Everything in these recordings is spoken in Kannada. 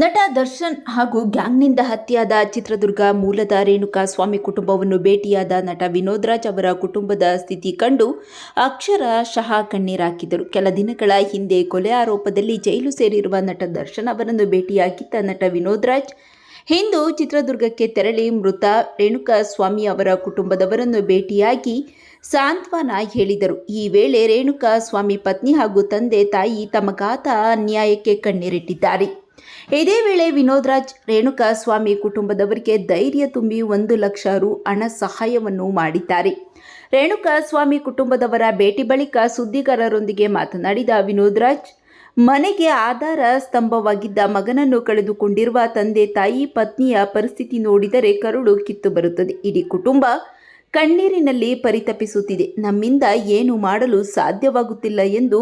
ನಟ ದರ್ಶನ್ ಹಾಗೂ ಗ್ಯಾಂಗ್ನಿಂದ ಹತ್ಯೆಯಾದ ಚಿತ್ರದುರ್ಗ ಮೂಲದ ರೇಣುಕಾ ಸ್ವಾಮಿ ಕುಟುಂಬವನ್ನು ಭೇಟಿಯಾದ ನಟ ವಿನೋದ್ ರಾಜ್ ಅವರ ಕುಟುಂಬದ ಸ್ಥಿತಿ ಕಂಡು ಅಕ್ಷರಶಃ ಕಣ್ಣೀರಾಕಿದರು ಕೆಲ ದಿನಗಳ ಹಿಂದೆ ಕೊಲೆ ಆರೋಪದಲ್ಲಿ ಜೈಲು ಸೇರಿರುವ ನಟ ದರ್ಶನ್ ಅವರನ್ನು ಭೇಟಿಯಾಗಿದ್ದ ನಟ ವಿನೋದ್ ರಾಜ್ ಇಂದು ಚಿತ್ರದುರ್ಗಕ್ಕೆ ತೆರಳಿ ಮೃತ ರೇಣುಕಾ ಸ್ವಾಮಿ ಅವರ ಕುಟುಂಬದವರನ್ನು ಭೇಟಿಯಾಗಿ ಸಾಂತ್ವನ ಹೇಳಿದರು. ಈ ವೇಳೆ ರೇಣುಕಾ ಸ್ವಾಮಿ ಪತ್ನಿ ಹಾಗೂ ತಂದೆ ತಾಯಿ ತಮಗಾದ ಅನ್ಯಾಯಕ್ಕೆ ಕಣ್ಣೀರಿಟ್ಟಿದ್ದಾರೆ. ಇದೇ ವೇಳೆ ವಿನೋದ್ ರಾಜ್ ರೇಣುಕಾ ಸ್ವಾಮಿ ಕುಟುಂಬದವರಿಗೆ ಧೈರ್ಯ ತುಂಬಿ ಒಂದು ಲಕ್ಷ ರು ಹಣ ಸಹಾಯವನ್ನು ಮಾಡಿದ್ದಾರೆ. ರೇಣುಕಾ ಸ್ವಾಮಿ ಕುಟುಂಬದವರ ಭೇಟಿ ಬಳಿಕ ಸುದ್ದಿಗಾರರೊಂದಿಗೆ ಮಾತನಾಡಿದ ವಿನೋದ್ ರಾಜ್ ಮನೆಗೆ ಆಧಾರ ಸ್ತಂಭವಾಗಿದ್ದ ಮಗನನ್ನು ಕಳೆದುಕೊಂಡಿರುವ ತಂದೆ ತಾಯಿ ಪತ್ನಿಯ ಪರಿಸ್ಥಿತಿ ನೋಡಿದರೆ ಕರುಳು ಕಿತ್ತು ಬರುತ್ತದೆ. ಇಡೀ ಕುಟುಂಬ ಕಣ್ಣೀರಿನಲ್ಲಿ ಪರಿತಪಿಸುತ್ತಿದೆ. ನಮ್ಮಿಂದ ಏನು ಮಾಡಲು ಸಾಧ್ಯವಾಗುತ್ತಿಲ್ಲ ಎಂದು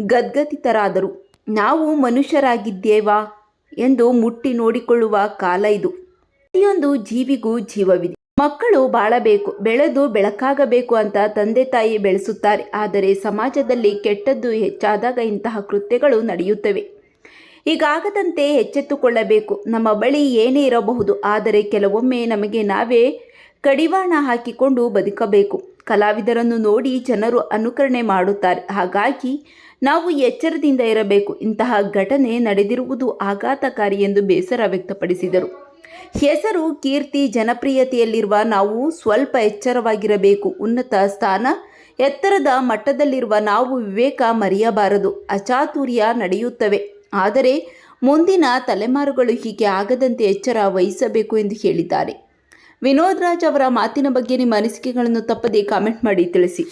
ಗದ್ಗದಿತರಾದರು ನಾವು ಮನುಷ್ಯರಾಗಿದ್ದೇವಾ? ಎಂದು ಮುಟ್ಟಿ ನೋಡಿಕೊಳ್ಳುವ ಕಾಲ ಇದು. ಪ್ರತಿಯೊಂದು ಜೀವಿಗೂ ಜೀವವಿದೆ. ಮಕ್ಕಳು ಬಾಳಬೇಕು, ಬೆಳೆದು ಬೆಳಕಾಗಬೇಕು ಅಂತ ತಂದೆ ತಾಯಿ ಬೆಳೆಸುತ್ತಾರೆ. ಆದರೆ ಸಮಾಜದಲ್ಲಿ ಕೆಟ್ಟದ್ದು ಹೆಚ್ಚಾದಾಗ ಇಂತಹ ಕೃತ್ಯಗಳು ನಡೆಯುತ್ತವೆ. ಹೀಗಾಗದಂತೆ ಎಚ್ಚೆತ್ತುಕೊಳ್ಳಬೇಕು. ನಮ್ಮ ಬಳಿ ಏನೇ ಇರಬಹುದು, ಆದರೆ ಕೆಲವೊಮ್ಮೆ ನಮಗೆ ನಾವೇ ಕಡಿವಾಣ ಹಾಕಿಕೊಂಡು ಬದುಕಬೇಕು. ಕಲಾವಿದರನ್ನು ನೋಡಿ ಜನರು ಅನುಕರಣೆ ಮಾಡುತ್ತಾರೆ. ಹಾಗಾಗಿ ನಾವು ಎಚ್ಚರದಿಂದ ಇರಬೇಕು. ಇಂತಹ ಘಟನೆ ನಡೆದಿರುವುದು ಆಘಾತಕಾರಿ ಎಂದು ಬೇಸರ ವ್ಯಕ್ತಪಡಿಸಿದರು. ಹೆಸರು, ಕೀರ್ತಿ, ಜನಪ್ರಿಯತೆಯಲ್ಲಿರುವ ನಾವು ಸ್ವಲ್ಪ ಎಚ್ಚರವಾಗಿರಬೇಕು. ಉನ್ನತ ಸ್ಥಾನ, ಎತ್ತರದ ಮಟ್ಟದಲ್ಲಿರುವ ನಾವು ವಿವೇಕ ಮರೆಯಬಾರದು. ಅಚಾತುರ್ಯ ನಡೆಯುತ್ತವೆ. ಆದರೆ ಮುಂದಿನ ತಲೆಮಾರುಗಳು ಹೀಗೆ ಆಗದಂತೆ ಎಚ್ಚರ ವಹಿಸಬೇಕು ಎಂದು ಹೇಳಿದ್ದಾರೆ. ವಿನೋದ್ ರಾಜ್ ಅವರ ಮಾತಿನ ಬಗ್ಗೆ ನಿಮ್ಮ ಅನಿಸಿಕೆಗಳನ್ನು ತಪ್ಪದೇ ಕಾಮೆಂಟ್ ಮಾಡಿ ತಿಳಿಸಿ.